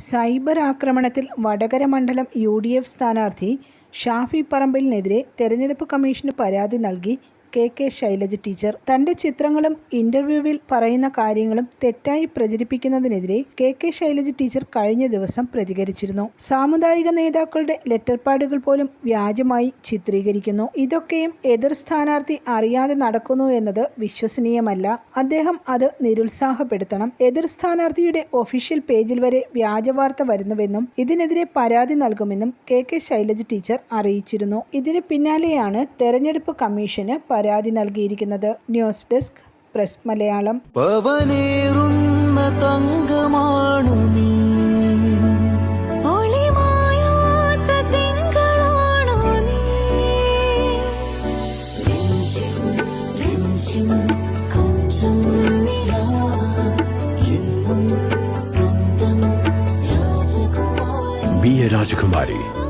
Cyber ആക്രമണത്തിൽ വടകര മണ്ഡലം U D F സ്ഥാനാർത്ഥി ഷാഫി പറമ്പിലിനെതിരെ തെരഞ്ഞെടുപ്പ് കമ്മീഷന് പരാതി നൽകി കെ കെ ശൈലജ ടീച്ചർ. തന്റെ ചിത്രങ്ങളും ഇന്റർവ്യൂവിൽ പറയുന്ന കാര്യങ്ങളും തെറ്റായി പ്രചരിപ്പിക്കുന്നതിനെതിരെ കെ കെ ശൈലജ ടീച്ചർ കഴിഞ്ഞ ദിവസം പ്രതികരിച്ചിരുന്നു. സാമുദായിക നേതാക്കളുടെ ലെറ്റർപാഡുകൾ പോലും വ്യാജമായി ചിത്രീകരിക്കുന്നു. ഇതൊക്കെയും എതിർ സ്ഥാനാർത്ഥി അറിയാതെ നടക്കുന്നു എന്നത് വിശ്വസനീയമല്ല. അദ്ദേഹം അത് നിരുത്സാഹപ്പെടുത്തണം. എതിർ സ്ഥാനാർത്ഥിയുടെ ഒഫീഷ്യൽ പേജിൽ വരെ വ്യാജവാർത്ത വരുന്നുവെന്നും ഇതിനെതിരെ പരാതി നൽകുമെന്നും കെ കെ ശൈലജ ടീച്ചർ അറിയിച്ചിരുന്നു. ഇതിന് പിന്നാലെയാണ് തെരഞ്ഞെടുപ്പ് കമ്മീഷന് പരാതി നൽകിയിരിക്കുന്നത് ന്യൂസ് ഡെസ്ക് പ്രസ് മലയാളം തങ്കമാണു നീ Be a Rajakumari.